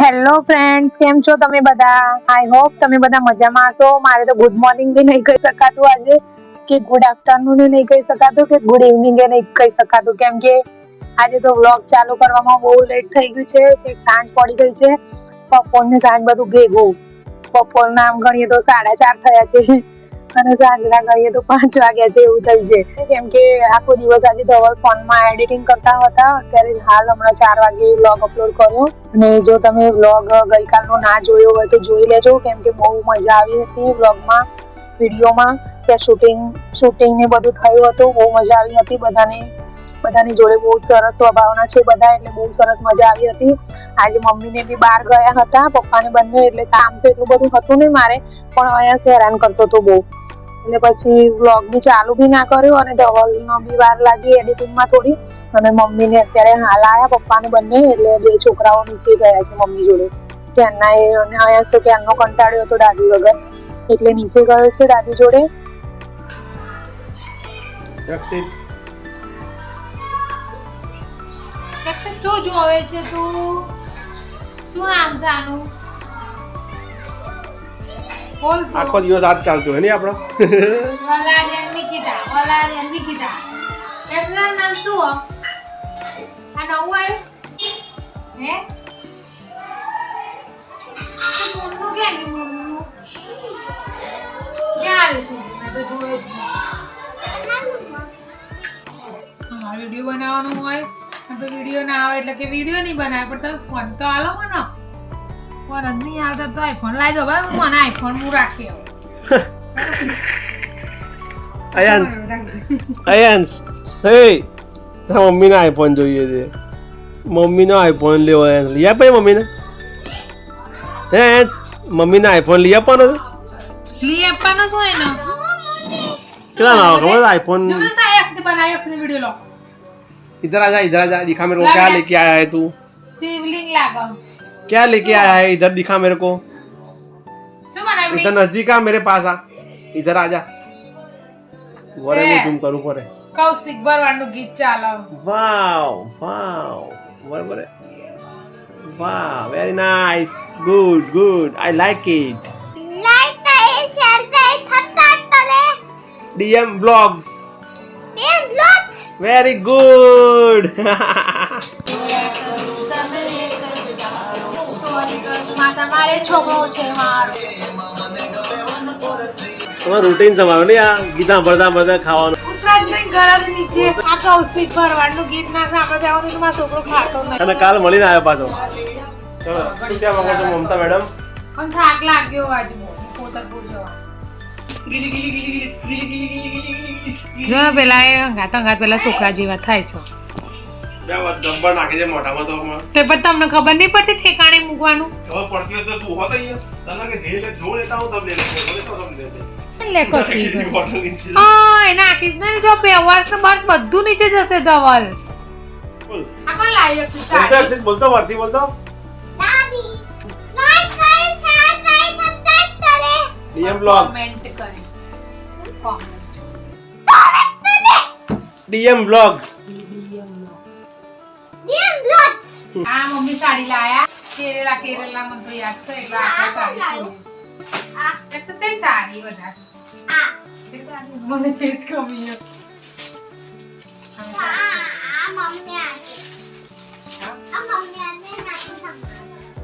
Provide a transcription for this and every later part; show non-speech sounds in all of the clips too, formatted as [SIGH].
Hello friends કેમ છો તમે બધા? આઈ હોપ તમે બધા મજામાં હશો. મારે તો ગુડ મોર્નિંગ બી નહીં કહી શકાતું આજે, કે ગુડ આફ્ટરનૂન નહીં કહી શકાતું, કે ગુડ ઇવનિંગ એ નહીં કહી શકાતું. કેમ કે આજે તો વ્લોગ ચાલુ કરવામાં બહુ લેટ થઈ ગયું છે સાંજ પડી ગઈ છે બપોર ને સાંજ બધું ભેગું. બપોરના આમ ગણીએ તો સાડા ચાર થયા છે. અને સાંજના ગણીએ તો પાંચ વાગ્યા છે એવું થઈ છે. કેમ કે આખો દિવસ આજે ધવલ ફોનમાં એડિટિંગ કરતા હતા. અત્યારે હાલ હમણાં ચાર વાગે વ્લોગ અપલોડ કર્યો. અને જો તમે વ્લોગ ગઈકાલનો ના જોયો હોય તો જોઈ લેજો. કેમ કે બહુ મજા આવી હતી વ્લોગમાં વિડીયોમાં. ત્યાં શૂટિંગ શૂટિંગ ને બધું થયું હતું. બહુ મજા આવી હતી બધાને. બધાની જોડે બહુ સરસ સ્વભાવના છે બધા, એટલે બહુ સરસ મજા આવી હતી. આજે મમ્મીને બી બહાર ગયા હતા, પપ્પાને બંને, એટલે કામ તો એટલું બધું હતું નહીં મારે, પણ અહીંયા હેરાન કરતો હતો બહુ. એટલે પછી વ્લોગ બી ચાલુ બી ના કર્યો અને ધવલનો બી વાર લાગી એડિટિંગમાં થોડી. અને મમ્મીને અત્યારે હાલ આવ્યા પપ્પાને બંને, એટલે બે છોકરાઓ નીચે ગયા છે મમ્મી જોડે. ત્યાંના એ, અને અહીંયા તો ક્યારનો કંટાળ્યો હતો દાદી વગર. એટલે નીચે ગયો છે દાદી જોડે. રક્ષિત. રક્ષિત શું જોવે છે તું? શું નામ છે આનું? બોલ તો. આખો દિવસ આજ ચાલતું હોય ને આપણો? વલારિયન નિકિતા વલારિયન નિકિતા એક્ઝામ નામ શું હો? આ નવું આવ્યું? હે? મોરનું ક્યાં ગયું ક્યાં આવ્યું છું? મેં તો જોયું જ વીડિયો બનાવવાનું હોય. તો વીડિયો ના આવે એટલે કે વીડિયો નહીં બનાવે પણ તમે ફોન તો આલો મને ફોન જ નહીં આવતા તો આઈફોન લાવી દો બરાબર મને આઈફોન હું રાખી આવું અયાંશ અયાંશ હે તારા મમ્મીને આઈફોન જોઈએ છે મમ્મીનો આઈફોન લેવો અયાંશ લઈ આપે મમ્મીને હે અયાંશ મમ્મીને આઈફોન લઈ આપવાનો છે લઈ આપવાનો જ હોય ને કેટલા ના ખબર આઈफोन જો મેં સારી અક્ષર બનાવી અક્ષર વિડિયો લો इधर आ जा इधर आ जा दिखा मेरे को क्या लेके आया है तू શિવલિંગ લાગો क्या लेके आया है इधर दिखा मेरे को શું બનાવી इधर नजदीक आ मेरे पास आ इधर आ जा वरे ए. मैं ઝૂમ કરું પરે કૌશિક ભરવાડનું ગીત ચાલો વાવ વાવ બરાબર વાહ very nice good good I like it Like the share the thattatale. DM blogs Then lots. Very good તમારું રૂટીન સમારો ને આ ગીતા ભરતા ભરતા ખાવાનું નહીં અને કાલ મળીને આવ્યો પાછો. ચલો શું મમતા મેડમ? પણ થાક લાગ્યો આજ. પોતરપુર જવા. જો પેલા એ હંગાત પેલા છોકરા જેવા થાય છે. તો પણ તમને ખબર નહીં પડતી ઠેકાણે મૂકવાનું? ખબર પડતી હોય તો તું હોત તને કે જે લે જો લેતા હું લે ઓય નાખીશ ને જો બે વર્ષ ને બર્સ બધું નીચે જશે ધવલ. બોલ. આ કોણ બોલતો? બોલતો બ્લોગ્સ ડીડીએમ બ્લોગ્સ આ મમ્મી સાડી લાયા કેરેલા કેરેલા મને તો યાદ છે એટલે સાડી. આ એટલે કઈ સાડી વધારે Ah. કઈ સાડી? મને તે જ છે. આ. Ah? Ah.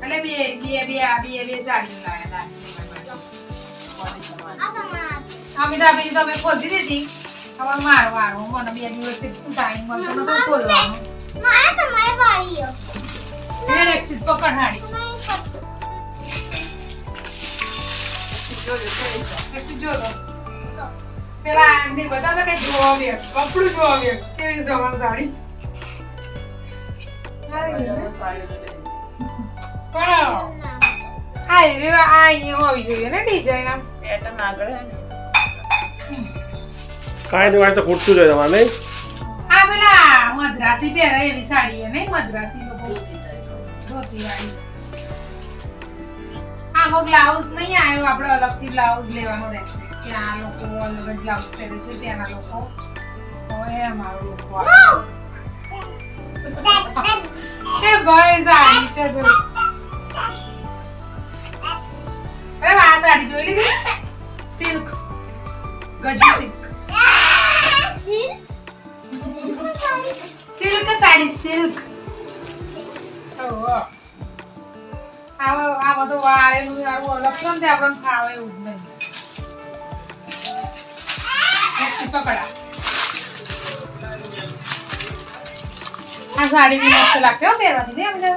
એટલે બે બે બે આ બે બે સાડી અમિતાભી તમે ખોલી દીધી. હવે મારો વારો. મને બે દિવસથી શું ટાઈમ મળતો નતો ખોલવાનો. Maya તમારે વાળીઓ. પકડ હાડી તો. પેલા આંટી બતાવતા કે જોવા બે કપડું જોવા બે કેવી અમારી સાડી? ને? પણ આ એ આ અહીંયા હોવી જોઈએ ને ડિઝાઇન આમ. કાંઈ નહીં તો ખૂટતું જાય તમારે નહીં? હા પેલા મદ્રાસી પહેરે એવી સાડી નહીં મદ્રાસી લોકો ધોતી વાળી. આમાં બ્લાઉઝ નહીં આવ્યો આપણે અલગથી બ્લાઉઝ લેવાનો રહેશે. કે આ લોકો અલગ જ બ્લાઉઝ પહેરે છે ત્યાંના લોકો. હવે અમારો લોકો. [LAUGHS] એ ભાઈ સાડી છે જો. અરે આ સાડી જોઈ લીધી? સિલ્ક. ગજુ સિલ્ક. સિલ્ક સાડી સિલ્ક આ બધું વારેલું અલગ છે આપણને ફાવે એવું નહીં. આ સાડી બી મસ્ત લાગશે હો પહેરવાની ને અમને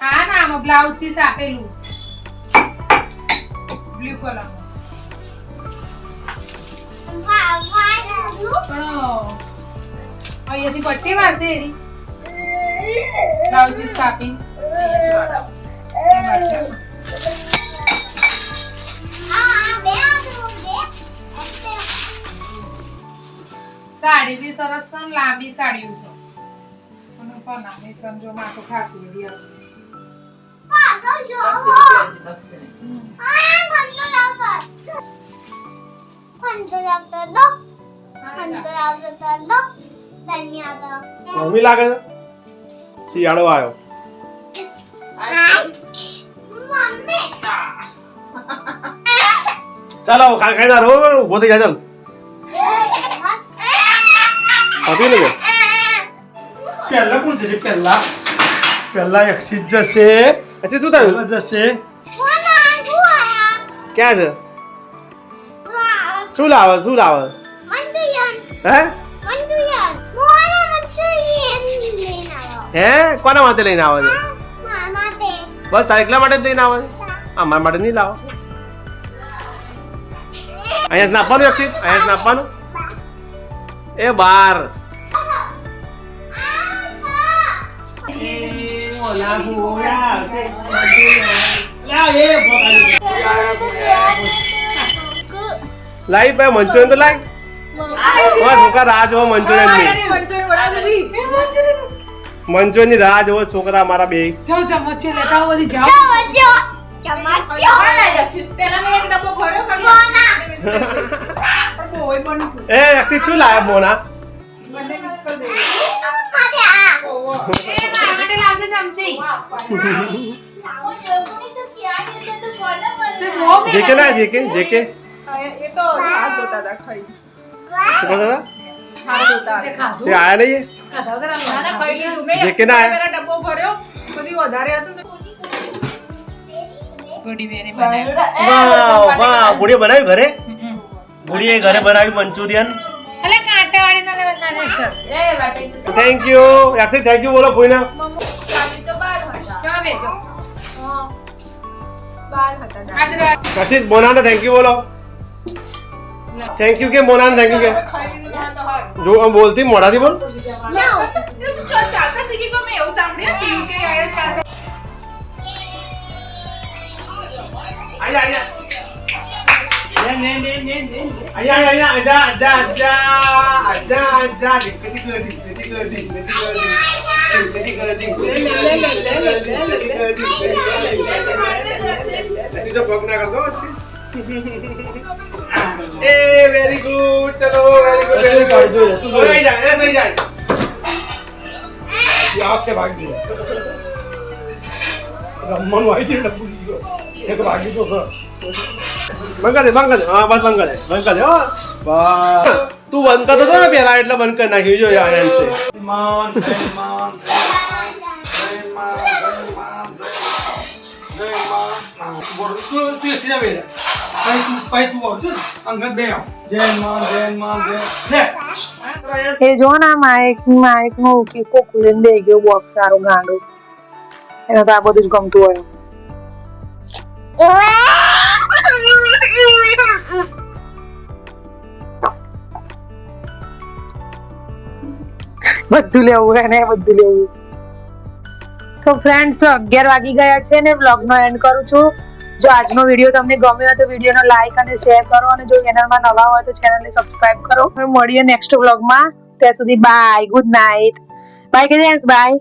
હા, ના, આમાં બ્લાઉઝ પીસ આપેલું. બ્લુ કલર અહીંયાથી પટ્ટી મારશે એની બ્લાઉઝ પીસ કાપી સાડી બી સરસ છે ને લાંબી સાડીઓ છે. અને પનાની સમજો માથું ખાસું બધી હશે. ધન્યવાદ. મમ્મી લાગે છે? શિયાળો આવ્યો. મમ્મી. ચાલો ખાઈ ખાઈ ના રહો ઊભો થઈ જાય ચાલ. હતી ને પહેલા કોણ જશે? પહેલા. પહેલા એક્સિસ જશે. પછી શું થયું? જશે. ક્યાં છે? શું લાવે શું લાવે? હે? હે કોના માટે લઈને આવે છે? બસ તારે એકલા માટે જ લઈને આવે છે? અમારા માટે નહીં લાવો? અહીંયા જ નાખવાનું વ્યક્તિ અહીંયા જ નાખવાનું? એ બાર. લાઈ ભાઈ મંચુરિયન તો લાઈ. તમારા છોકરા રાહ જોવો મંચુરિયનની. મંચુરિયનની રાહ જોવો છોકરા મારા બે. જાઓ ચમચીઓ લેતા આવો બધી જાઓ. ચમચો ચમચો એ વ્યક્તિ શું મારા ચમચી. બહુ મહેનત જેકે ના જેકે જેકે. એ તો હાથ ધોતા હતા ખાઈ બેને બનાવ્યું. ઘરે? ગુડીએ ઘરે બનાવ્યું મંચુરિયન? થેન્ક યુ યાથી થેન્ક યુ બોલો કોઈને મમ્મુ ચાવી તો બાર હતા. ચલો બેસો હા. બાર હતા દાદા. આદરા. યાથી મોનાને થેન્ક યુ બોલો. થેન્ક યુ કે મોનાને થેન્ક યુ કે હવે ખાઈ લીધું ને તો હારું. જો આમ બોલતી મોઢાથી ગુડ તું ભાગ રમવાનું આવી ગયો એક ભાગી સર બંધ દે બંધ દે હા બસ બંધ દે બંધ દે તું બંધ કરતો હતો ને પેલા એટલે બંધ કરી નાખ્યું જો આયન છે માન જય બોલ તું તું એ જો ના માઇક માઇક નો કીકો ખુલીને દઈ ગયો બોક્સ સારો ગાંડો. એને તો આ બધું જ ગમતું હોય. બધું લેવું એને બધું લેવું. તો ફ્રેન્ડ્સ અગિયાર વાગી ગયા છે ને, vlog નો એન્ડ કરું છું. જો આજનો વીડિયો તમને ગમ્યો હોય તો વિડીયોનો લાઈક અને શેર કરો અને જો ચેનલમાં નવા હોય તો ચેનલને સબસ્ક્રાઇબ કરો. મળીએ નેક્સ્ટ વ્લોગમાં ત્યાં સુધી બાય ગુડ નાઇટ બાય કે બાય